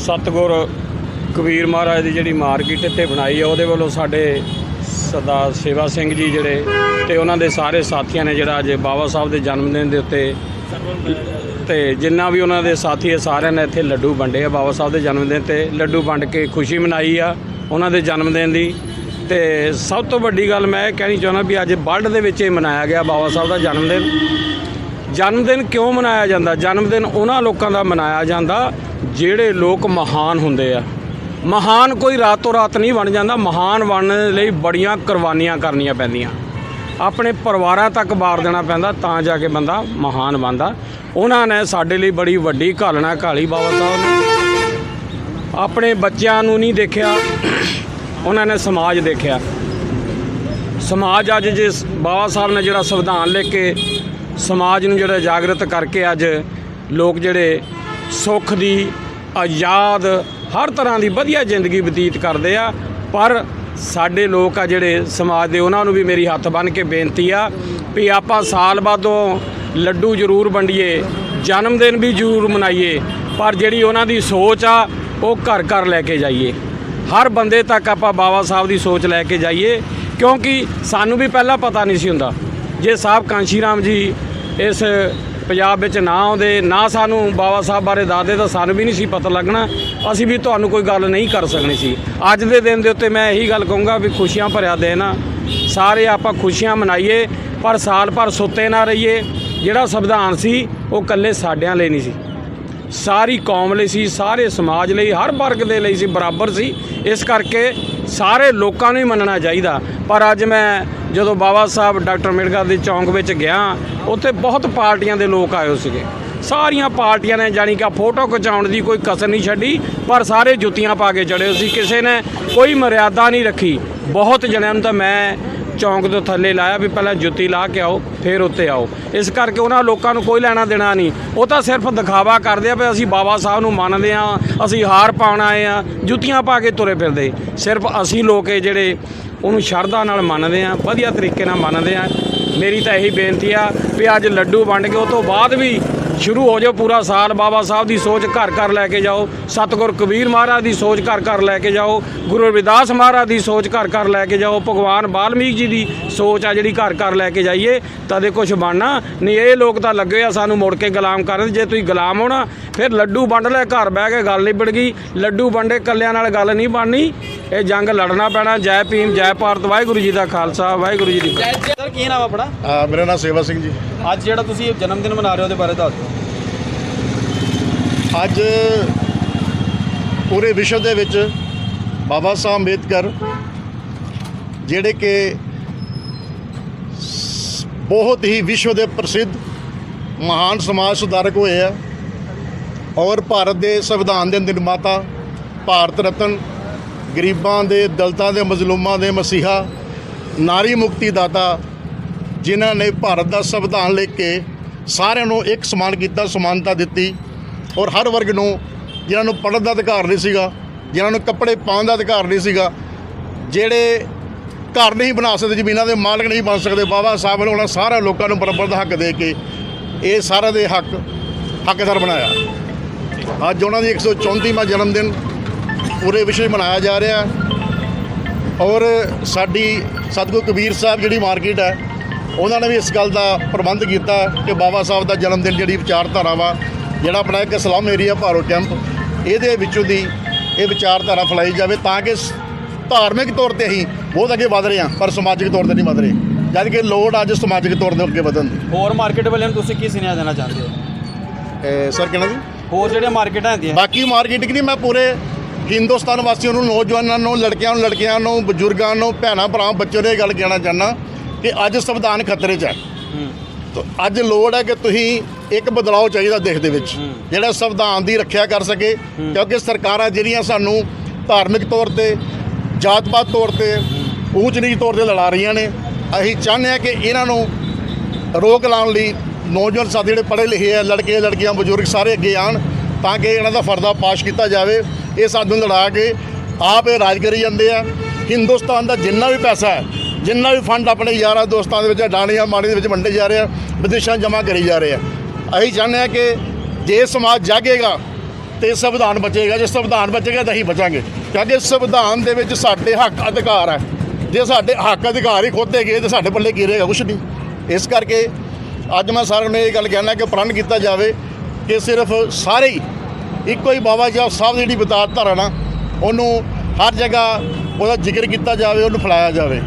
ਸਤਗੁਰ ਕਬੀਰ ਮਹਾਰਾਜ ਦੀ ਜਿਹੜੀ ਮਾਰਕੀਟ ਇੱਥੇ ਬਣਾਈ ਆ, ਉਹਦੇ ਵੱਲੋਂ ਸਾਡੇ ਸਰਦਾਰ ਸੇਵਾ ਸਿੰਘ ਜੀ ਜਿਹੜੇ ਤੇ ਉਹਨਾਂ ਦੇ ਸਾਰੇ ਸਾਥੀਆਂ ਨੇ ਜਿਹੜਾ ਅੱਜ ਬਾਬਾ ਸਾਹਿਬ ਦੇ ਜਨਮ ਦਿਨ ਦੇ ਉੱਤੇ ਤੇ ਜਿੰਨਾ ਵੀ ਉਹਨਾਂ ਦੇ ਸਾਥੀ ਹੈ ਸਾਰਿਆਂ ਨੇ ਇੱਥੇ ਲੱਡੂ ਵੰਡੇ ਆ, ਬਾਬਾ ਸਾਹਿਬ ਦੇ ਜਨਮ ਦਿਨ ਤੇ ਲੱਡੂ ਵੰਡ ਕੇ ਖੁਸ਼ੀ ਮਨਾਈ ਆ ਉਹਨਾਂ ਦੇ ਜਨਮ ਦਿਨ ਦੀ। ਤੇ ਸਭ ਤੋਂ ਵੱਡੀ ਗੱਲ ਮੈਂ ਇਹ ਕਹਿਣੀ ਚਾਹੁੰਦਾ ਵੀ ਅੱਜ ਵਰਲਡ ਦੇ ਵਿੱਚ ਇਹ ਮਨਾਇਆ ਗਿਆ ਬਾਬਾ ਸਾਹਿਬ ਦਾ ਜਨਮ ਦਿਨ। ਜਨਮ ਦਿਨ ਕਿਉਂ ਮਨਾਇਆ ਜਾਂਦਾ? ਜਨਮ ਦਿਨ ਉਹਨਾਂ ਲੋਕਾਂ ਦਾ ਮਨਾਇਆ ਜਾਂਦਾ ਜਿਹੜੇ ਲੋਕ ਮਹਾਨ ਹੁੰਦੇ ਆ। ਮਹਾਨ ਕੋਈ ਰਾਤੋਂ ਰਾਤ ਨਹੀਂ ਬਣ ਜਾਂਦਾ, ਮਹਾਨ ਬਣਨ ਲਈ ਬੜੀਆਂ ਕੁਰਬਾਨੀਆਂ ਕਰਨੀਆਂ ਪੈਂਦੀਆਂ। ਆਪਣੇ ਪਰਿਵਾਰਾਂ ਤੱਕ ਬਾਰ ਦੇਣਾ ਪੈਂਦਾ, ਤਾਂ ਜਾ ਕੇ ਬੰਦਾ ਮਹਾਨ ਬਣਦਾ। ਉਹਨਾਂ ਨੇ ਸਾਡੇ ਲਈ ਬੜੀ ਵੱਡੀ ਘਾਲਣਾ ਘਾਲੀ ਬਾਬਾ ਸਾਹਿਬ ਨੇ। ਆਪਣੇ ਬੱਚਿਆਂ ਨੂੰ ਨਹੀਂ ਦੇਖਿਆ, ਉਹਨਾਂ ਨੇ ਸਮਾਜ ਦੇਖਿਆ। ਸਮਾਜ ਅੱਜ ਜਿਸ ਬਾਬਾ ਸਾਹਿਬ ਨੇ ਜਿਹੜਾ ਸੰਵਿਧਾਨ ਲਿਖ ਕੇ ਸਮਾਜ ਨੂੰ ਜਿਹੜਾ ਜਾਗਰਤ ਕਰਕੇ ਅੱਜ ਲੋਕ ਜਿਹੜੇ ਸੁੱਖ ਦੀ ਆਜ਼ਾਦ ਹਰ ਤਰ੍ਹਾਂ ਦੀ ਵਧੀਆ ਜ਼ਿੰਦਗੀ ਬਤੀਤ ਕਰਦੇ ਆ। ਪਰ ਸਾਡੇ ਲੋਕ ਆ ਜਿਹੜੇ ਸਮਾਜ ਦੇ, ਉਹਨਾਂ ਨੂੰ ਵੀ ਮੇਰੀ ਹੱਥ ਬੰਨ੍ਹ ਕੇ ਬੇਨਤੀ ਆ ਵੀ ਆਪਾਂ ਸਾਲ ਬਾਅਦੋਂ ਲੱਡੂ ਜ਼ਰੂਰ ਵੰਡੀਏ, ਜਨਮ ਦਿਨ ਵੀ ਜ਼ਰੂਰ ਮਨਾਈਏ, ਪਰ ਜਿਹੜੀ ਉਹਨਾਂ ਦੀ ਸੋਚ ਆ, ਉਹ ਘਰ ਘਰ ਲੈ ਕੇ ਜਾਈਏ। ਹਰ ਬੰਦੇ ਤੱਕ ਆਪਾਂ ਬਾਬਾ ਸਾਹਿਬ ਦੀ ਸੋਚ ਲੈ ਕੇ ਜਾਈਏ, ਕਿਉਂਕਿ ਸਾਨੂੰ ਵੀ ਪਹਿਲਾਂ ਪਤਾ ਨਹੀਂ ਸੀ ਹੁੰਦਾ। ਜੇ ਸਾਹਿਬ ਕਾਂਸ਼ੀ ਰਾਮ ਜੀ ਇਸ ਪੰਜਾਬ ਵਿੱਚ ਨਾ ਆਉਂਦੇ, ਨਾ ਸਾਨੂੰ ਬਾਬਾ ਸਾਹਿਬ ਬਾਰੇ ਦੱਸਦੇ ਤਾਂ ਸਾਨੂੰ ਵੀ ਨਹੀਂ ਸੀ ਪਤਾ ਲੱਗਣਾ। ਅਸੀਂ ਵੀ ਤੁਹਾਨੂੰ ਕੋਈ ਗੱਲ ਨਹੀਂ ਕਰ ਸਕਣੀ ਸੀ। ਅੱਜ ਦੇ ਦਿਨ ਦੇ ਉੱਤੇ ਮੈਂ ਇਹੀ ਗੱਲ ਕਹੂੰਗਾ ਵੀ ਖੁਸ਼ੀਆਂ ਭਰਿਆ ਦਿਨ ਆ। ਸਾਰੇ ਆਪਾਂ ਖੁਸ਼ੀਆਂ ਮਨਾਈਏ, ਪਰ ਸਾਲ ਭਰ ਸੁੱਤੇ ਨਾ ਰਹੀਏ। ਜਿਹੜਾ ਸੰਵਿਧਾਨ ਸੀ, ਉਹ ਇਕੱਲੇ ਸਾਡਿਆਂ ਲਈ ਨਹੀਂ ਸੀ। ਸਾਰੀ ਕੌਮ ਲਈ ਸੀ, ਸਾਰੇ ਸਮਾਜ ਲਈ, ਹਰ ਵਰਗ ਦੇ ਲਈ ਸੀ, ਬਰਾਬਰ ਸੀ। ਇਸ ਕਰਕੇ ਸਾਰੇ ਲੋਕਾਂ ਨੂੰ ਹੀ ਮੰਨਣਾ ਚਾਹੀਦਾ। ਪਰ ਅੱਜ ਮੈਂ ਜਦੋਂ ਬਾਬਾ ਸਾਹਿਬ ਡਾਕਟਰ ਅੰਬੇਡਕਰ ਦੇ ਚੌਂਕ ਵਿੱਚ ਗਿਆ, ਉੱਥੇ ਬਹੁਤ ਪਾਰਟੀਆਂ ਦੇ ਲੋਕ ਆਏ ਸੀਗੇ। ਸਾਰੀਆਂ ਪਾਰਟੀਆਂ ਨੇ ਜਾਣੀ ਕਿ ਫੋਟੋ ਖਿਚਾਉਣ ਦੀ ਕੋਈ ਕਸਰ ਨਹੀਂ ਛੱਡੀ, ਪਰ ਸਾਰੇ ਜੁੱਤੀਆਂ ਪਾ ਕੇ ਚੜੇ ਸੀ। ਕਿਸੇ ਨੇ ਕੋਈ ਮਰਿਆਦਾ ਨਹੀਂ ਰੱਖੀ। ਬਹੁਤ ਜਣਿਆਂ ਨੂੰ ਤਾਂ ਮੈਂ ਚੌਂਕ ਤੋਂ ਥੱਲੇ ਲਾਇਆ ਵੀ ਪਹਿਲਾਂ ਜੁੱਤੀ ਲਾ ਕੇ ਆਓ, ਫਿਰ ਉੱਤੇ ਆਓ। ਇਸ ਕਰਕੇ ਉਹਨਾਂ ਲੋਕਾਂ ਨੂੰ ਕੋਈ ਲੈਣਾ ਦੇਣਾ ਨਹੀਂ। ਉਹ ਤਾਂ ਸਿਰਫ ਦਿਖਾਵਾ ਕਰਦੇ ਆ ਵੀ ਅਸੀਂ ਬਾਬਾ ਸਾਹਿਬ ਨੂੰ ਮੰਨਦੇ ਆ, ਅਸੀਂ ਹਾਰ ਪਾਉਣ ਆਏ ਆ, ਜੁੱਤੀਆਂ ਪਾ ਕੇ ਤੁਰੇ ਫਿਰਦੇ। ਸਿਰਫ ਅਸੀਂ ਲੋਕ ਜਿਹੜੇ ਉਹਨੂੰ ਸ਼ਰਧਾ ਨਾਲ ਮੰਨਦੇ ਆ, ਵਧੀਆ ਤਰੀਕੇ ਨਾਲ ਮੰਨਦੇ ਆ। ਮੇਰੀ ਤਾਂ ਇਹੀ ਬੇਨਤੀ ਆ ਵੀ ਅੱਜ ਲੱਡੂ ਵੰਡ ਕੇ ਉਹ ਤੋਂ ਬਾਅਦ ਵੀ ਸ਼ੁਰੂ ਹੋ ਜਾਓ ਪੂਰਾ ਸਾਲ ਬਾਬਾ ਸਾਹਿਬ ਦੀ ਸੋਚ ਘਰ ਘਰ ਲੈ ਕੇ ਜਾਓ ਸਤਿਗੁਰ ਕਬੀਰ ਮਹਾਰਾਜ ਦੀ ਸੋਚ ਘਰ ਘਰ ਲੈ ਕੇ ਜਾਓ ਗੁਰੂ ਰਵਿਦਾਸ ਮਹਾਰਾਜ ਦੀ ਸੋਚ ਘਰ ਘਰ ਲੈ ਕੇ ਜਾਓ ਭਗਵਾਨ ਬਾਲਮੀਕ ਜੀ ਦੀ ਸੋਚ ਆ ਜਿਹੜੀ ਘਰ ਘਰ ਲੈ ਕੇ ਜਾਈਏ ਤਦੇ ਕੁਝ ਬਣਨਾ ਨਹੀਂ ਇਹ ਲੋਕ ਤਾਂ ਲੱਗੇ ਆ ਸਾਨੂੰ ਮੁੜ ਕੇ ਗੁਲਾਮ ਕਰਨ ਜੇ ਤੁਸੀਂ ਗੁਲਾਮ ਹੋਣਾ ਫਿਰ ਲੱਡੂ ਵੰਡ ਲੈ ਘਰ ਬਹਿ ਕੇ ਗੱਲ ਨਿਬੜ ਗਈ ਲੱਡੂ ਵੰਡੇ ਕੱਲਿਆਂ ਨਾਲ ਗੱਲ ਨਹੀਂ ਬਣਨੀ ਇਹ ਜੰਗ ਲੜਨਾ ਪੈਣਾ ਜੈ ਭੀਮ ਜੈ ਭਾਰਤ ਵਾਹਿਗੁਰੂ ਜੀ ਦਾ ਖਾਲਸਾ ਵਾਹਿਗੁਰੂ ਜੀ ਦੀ ਫਤਿਹ। ਸਰ ਕੀ ਨਾਮ ਆਪਣਾ? ਮੇਰਾ ਨਾਮ ਸੇਵਾ ਸਿੰਘ ਜੀ। ਅੱਜ ਜਿਹੜਾ ਤੁਸੀਂ ਜਨਮ ਦਿਨ ਮਨਾ ਰਹੇ ਹੋ ਉਹਦੇ ਬਾਰੇ ਦੱਸ ਦਿਓ। ਅੱਜ ਪੂਰੇ ਵਿਸ਼ਵ ਦੇ ਵਿੱਚ ਬਾਬਾ ਸਾਹਿਬ ਅੰਬੇਦਕਰ, ਜਿਹੜੇ ਕਿ ਬਹੁਤ ਹੀ ਵਿਸ਼ਵ ਦੇ ਪ੍ਰਸਿੱਧ ਮਹਾਨ ਸਮਾਜ ਸੁਧਾਰਕ ਹੋਏ ਆ ਔਰ ਭਾਰਤ ਦੇ ਸੰਵਿਧਾਨ ਦੇ ਨਿਰਮਾਤਾ ਭਾਰਤ ਰਤਨ, ਗਰੀਬਾਂ ਦੇ, ਦਲਤਾਂ ਦੇ, ਮਜ਼ਲੂਮਾਂ ਦੇ ਮਸੀਹਾ, ਨਾਰੀ ਮੁਕਤੀ ਦਾਤਾ ਜਿਨ੍ਹਾਂ ਨੇ ਭਾਰਤ ਦਾ ਸੰਵਿਧਾਨ ਲਿਖ ਕੇ ਸਾਰਿਆਂ ਨੂੰ ਇੱਕ ਸਮਾਨ ਕੀਤਾ, ਸਮਾਨਤਾ ਦਿੱਤੀ ਔਰ ਹਰ ਵਰਗ ਨੂੰ ਜਿਨ੍ਹਾਂ ਨੂੰ ਪੜ੍ਹਨ ਦਾ ਅਧਿਕਾਰ ਨਹੀਂ ਸੀਗਾ, ਜਿਨ੍ਹਾਂ ਨੂੰ ਕੱਪੜੇ ਪਾਉਣ ਦਾ ਅਧਿਕਾਰ ਨਹੀਂ ਸੀਗਾ, ਜਿਹੜੇ ਘਰ ਨਹੀਂ ਬਣਾ ਸਕਦੇ, ਜ਼ਮੀਨਾਂ ਦੇ ਮਾਲਕ ਨਹੀਂ ਬਣ ਸਕਦੇ, ਬਾਬਾ ਸਾਹਿਬ ਨੇ ਉਹਨਾਂ ਸਾਰਿਆਂ ਲੋਕਾਂ ਨੂੰ ਬਰਾਬਰ ਦਾ ਹੱਕ ਦੇ ਕੇ ਇਹ ਸਾਰਿਆਂ ਦੇ ਹੱਕ, ਹੱਕਦਾਰ ਬਣਾਇਆ। ਅੱਜ ਉਹਨਾਂ ਦੀ 134ਵਾਂ ਜਨਮ ਦਿਨ ਪੂਰੇ ਵਿਸ਼ਵ 'ਚ ਮਨਾਇਆ ਜਾ ਰਿਹਾ ਔਰ ਸਾਡੀ ਸਤਿਗੁਰੂ ਕਬੀਰ ਸਾਹਿਬ ਜਿਹੜੀ ਮਾਰਕੀਟ ਹੈ ਉਹਨਾਂ ਨੇ ਵੀ ਇਸ ਗੱਲ ਦਾ ਪ੍ਰਬੰਧ ਕੀਤਾ ਕਿ ਬਾਬਾ ਸਾਹਿਬ ਦਾ ਜਨਮ ਦਿਨ ਜਿਹੜੀ ਵਿਚਾਰਧਾਰਾ ਵਾ ਜਿਹੜਾ ਆਪਣਾ ਇੱਕ ਸਲਮ ਏਰੀਆ ਭਾਰੋ ਕੈਂਪ ਇਹਦੇ ਵਿੱਚੋਂ ਦੀ ਇਹ ਵਿਚਾਰਧਾਰਾ ਫੈਲਾਈ ਜਾਵੇ ਤਾਂ ਕਿ ਧਾਰਮਿਕ ਤੌਰ ਤੇ ਅਸੀਂ ਬਹੁਤ ਅੱਗੇ ਵਧ ਰਹੇ ਹਾਂ ਪਰ ਸਮਾਜਿਕ ਤੌਰ ਤੇ ਨਹੀਂ ਵਧ ਰਹੇ। ਜਦ ਕਿ ਲੋੜ ਅੱਜ ਸਮਾਜਿਕ ਤੌਰ ਤੇ ਅੱਗੇ ਵਧਣ ਦੀ। ਹੋਰ ਮਾਰਕੀਟ ਵਾਲਿਆਂ ਨੂੰ ਤੁਸੀਂ ਕੀ ਸੁਨੇਹਾ ਦੇਣਾ ਚਾਹੁੰਦੇ ਹੋ? ਸਰ ਕਿਹਨਾਂ ਜੀ ਹੋਰ ਜਿਹੜੀਆਂ ਮਾਰਕੀਟਾਂ ਹੁੰਦੀਆਂ ਬਾਕੀ ਮਾਰਕੀਟਿੰਗ ਨਹੀਂ ਮੈਂ ਪੂਰੇ ਹਿੰਦੁਸਤਾਨ ਵਾਸੀਆਂ ਨੂੰ ਨੌਜਵਾਨਾਂ ਨੂੰ ਲੜਕਿਆਂ ਨੂੰ ਲੜਕੀਆਂ ਨੂੰ ਬਜ਼ੁਰਗਾਂ ਨੂੰ ਭੈਣਾਂ ਭਰਾਵਾਂ ਬੱਚਿਆਂ ਨੂੰ ਇਹ ਗੱਲ ਕਹਿਣਾ ਚਾਹੁੰਦਾ। ਕਿ ਅੱਜ ਸੰਵਿਧਾਨ ਖਤਰੇ 'ਚ ਹੈ। ਤਾਂ ਅੱਜ ਲੋੜ ਹੈ ਕਿ ਤੁਸੀਂ ਇੱਕ ਬਦਲਾਅ ਚਾਹੀਦਾ ਦੇਸ਼ ਦੇ ਵਿੱਚ। ਜਿਹੜਾ ਸੰਵਿਧਾਨ ਦੀ ਰੱਖਿਆ ਕਰ ਸਕੇ ਕਿਉਂਕਿ ਸਰਕਾਰਾਂ ਜਿਹੜੀਆਂ ਸਾਨੂੰ ਧਾਰਮਿਕ ਤੌਰ ਤੇ ਜਾਤ-ਪਾਤ ਤੌਰ ਤੇ ਊਚ ਨੀਚ ਤੌਰ ਤੇ ਲੜਾ ਰਹੀਆਂ ਨੇ ਅਸੀਂ ਚਾਹੁੰਦੇ ਹਾਂ ਕਿ ਇਹਨਾਂ ਨੂੰ ਰੋਕ ਲਾਉਣ ਲਈ ਨੌਜਵਾਨ ਸਾਥੀ ਜਿਹੜੇ ਪੜ੍ਹੇ ਲਿਖੇ ਆ ਲੜਕੇ ਲੜਕੀਆਂ ਬਜ਼ੁਰਗ ਸਾਰੇ ਅੱਗੇ ਆਣ ਤਾਂ ਕਿ ਇਹਨਾਂ ਦਾ ਫਰਦਾ ਪਾਸ਼ ਕੀਤਾ ਜਾਵੇ। ਇਹ ਸਾਨੂੰ ਲੜਾ ਕੇ ਆਪ ਇਹ ਰਾਜ ਕਰੀ ਜਾਂਦੇ ਆ। ਹਿੰਦੁਸਤਾਨ ਦਾ ਜਿੰਨਾ ਵੀ ਪੈਸਾ ਹੈ ਜਿੰਨਾ ਵੀ ਫੰਡ ਆਪਣੇ ਯਾਰਾਂ ਦੋਸਤਾਂ ਦੇ ਵਿੱਚ ਡਾਣੀਆਂ ਮਾੜੀ ਦੇ ਵਿੱਚ ਵੰਡੇ ਜਾ ਰਹੇ ਆ, ਵਿਦੇਸ਼ਾਂ ਜਮ੍ਹਾਂ ਕਰੀ ਜਾ ਰਹੇ ਆ। ਅਸੀਂ ਚਾਹੁੰਦੇ ਆ ਕਿ ਜੇ ਸਮਾਜ ਜਾਗੇਗਾ ਤੇ ਸੰਵਿਧਾਨ ਬਚੇਗਾ, ਜੇ ਸੰਵਿਧਾਨ ਬਚੇਗਾ ਤਾਂ ਅਸੀਂ ਬਚਾਂਗੇ। ਕਿਉਂਕਿ ਸੰਵਿਧਾਨ ਦੇ ਵਿੱਚ ਸਾਡੇ ਹੱਕ ਅਧਿਕਾਰ ਹੈ ਜੇ ਸਾਡੇ ਹੱਕ ਅਧਿਕਾਰ ਹੀ ਖੋਤੇ ਗਏ ਤਾਂ ਸਾਡੇ ਪੱਲੇ ਕੀ ਰਹੇਗਾ? ਕੁਛ ਨਹੀਂ। ਇਸ ਕਰਕੇ ਅੱਜ ਮੈਂ ਸਾਰਿਆਂ ਨੂੰ ਇਹ ਗੱਲ ਕਹਿਣਾ ਕਿ ਪ੍ਰਣ ਕੀਤਾ ਜਾਵੇ ਕਿ ਸਿਰਫ ਸਾਰੇ ਹੀ ਇੱਕੋ ਹੀ ਬਾਬਾ ਜੀ ਸਾਹਿਬ ਦੀ ਜਿਹੜੀ ਵਿਚਾਰਧਾਰਾ ਨਾ, ਉਹਨੂੰ ਹਰ ਜਗ੍ਹਾ ਉਹਦਾ ਜ਼ਿਕਰ ਕੀਤਾ ਜਾਵੇ, ਉਹਨੂੰ ਫੈਲਾਇਆ ਜਾਵੇ।